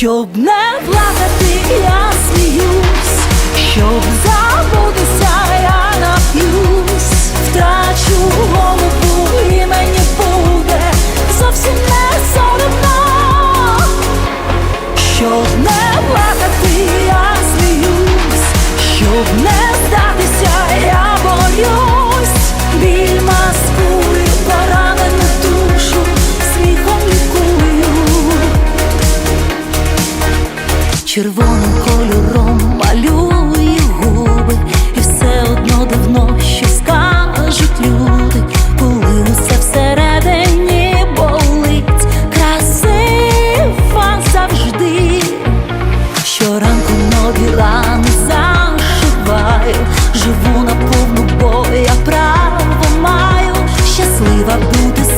Щоб не плакати, я сміюсь, щоб забутися, я нап'юсь, втрачу голову і мені буде зовсім не соромно, щоб не червоним кольором малює губи, і все одно давно що скажуть люди, коли усе всередині болить, красива завжди, щоранку нові рани зашиваю, живу на повну бо я право маю, щаслива бути.